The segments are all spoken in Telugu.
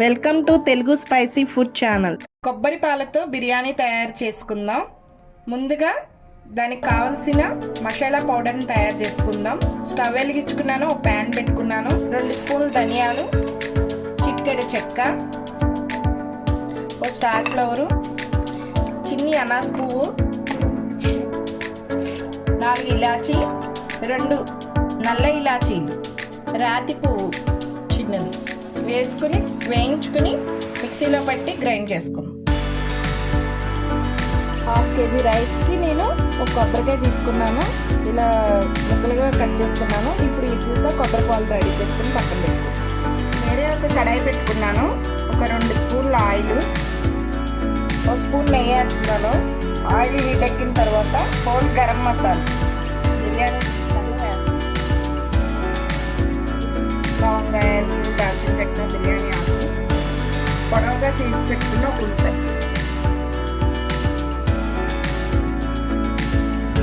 Welcome to Telugu spicy food channel. కొబ్బరి పాలతో బిర్యానీ తయారు చేసుకుందాం. ముందుగా దానికి కావలసిన మసాలా పౌడర్ని తయారు చేసుకుందాం. స్టవ్ వెలిగించుకున్నాను ఒక ప్యాన్ పెట్టుకున్నాను. రెండు స్పూన్లు ధనియాలు చిటికెడు చెక్క ఓ స్టార్ ఫ్లవరు చిన్ని అనాస్ పువ్వు నాలుగు ఇలాచీ రెండు నల్ల ఇలాచీలు రాతి పువ్వు. వేసుకుని వేయించుకుని మిక్సీలో పట్టి గ్రైండ్ చేసుకున్నాం హాఫ్ కేజీ రైస్కి నేను ఒక కొబ్బరికాయ తీసుకున్నాను. ఇలా ముక్కలుగా కట్ చేసుకున్నాను. ఇప్పుడు ఇదితో కొబ్బరి పాలు రెడీ చేసుకుని పక్కన పెట్టుకున్నాను వేరే ఒక కడాయి పెట్టుకున్నాను. ఒక రెండు స్పూన్ల ఆయిల్. ఒక స్పూన్ నెయ్యి వేస్తున్నాను. ఆయిల్ హీట్ ఎక్కిన తర్వాత హోల్ గరం మసాలా. బిర్యానీ. చెక్క బిర్యానీ ఆకు పొడవుగా చేసి పెట్టుకున్న ఉల్లిపాయ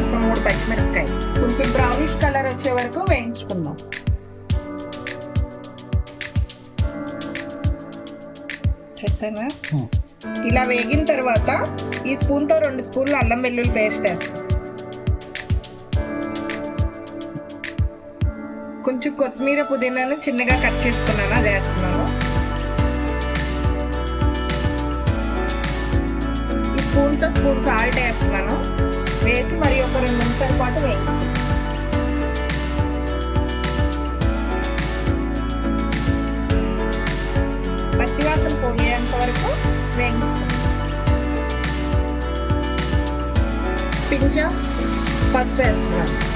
ఒక మూడు పచ్చిమిరపకాయ కొంచెం బ్రౌనిష్ కలర్ వచ్చే వరకు వేయించుకుందాం. చెప్పానా ఇలా వేగిన తర్వాత ఈ స్పూన్తో రెండు స్పూన్లు అల్లం వెల్లుల్లి పేస్ట్ వేస్తాం. కొంచెం కొత్తిమీర పుదీనాను చిన్నగా కట్ చేసుకున్నాను అది వేస్తున్నాను. ఈ స్పూన్తో స్పూన్ సాల్ట్ వేస్తున్నాను. వేసి మరి ఒక రెండు నిమిషాల పాటు వేయించుకుంటాను పచ్చివాసన పోయేంత వరకు వేయించుకుంటాం పించా పసుపు వేస్తున్నాను.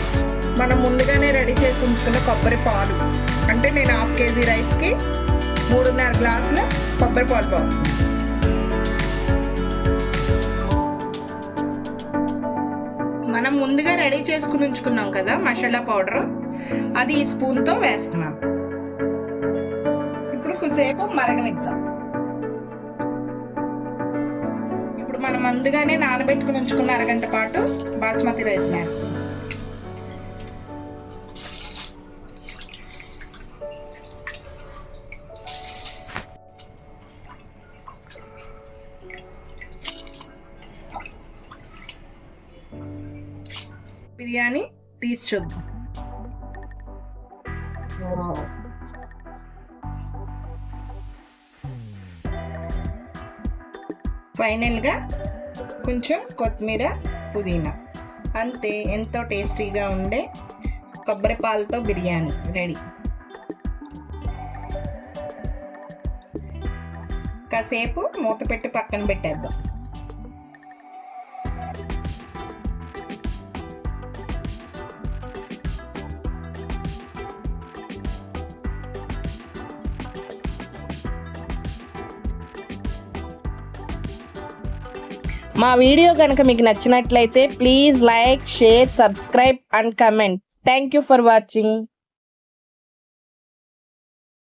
మనం ముందుగానే రెడీ చేసి ఉంచుకున్న కొబ్బరి పాలు. అంటే నేను హాఫ్ కేజీ రైస్కి మూడున్నర గ్లాసుల కొబ్బరి పాలు పావు మనం ముందుగా రెడీ చేసుకుని ఉంచుకున్నాం కదా మసాలా పౌడర్. అది ఈ స్పూన్తో వేస్తున్నాం. ఇప్పుడు కొద్దిసేపు మరగనిద్దాం. ఇప్పుడు మనం ముందుగానే నానబెట్టుకుని ఉంచుకున్న అరగంట పాటు బాస్మతి రైస్ వేస్తాం బిర్యానీ తీసి చూద్దాం ఫైనల్గా కొంచెం కొత్తిమీర పుదీనా. అంతే ఎంతో టేస్టీగా ఉండే కొబ్బరి పాలతో బిర్యానీ రెడీ. కాసేపు మూత పెట్టి పక్కన పెట్టేద్దాం. మా వీడియో కనుక మీకు నచ్చినట్లయితే please like share subscribe and comment thank you for watching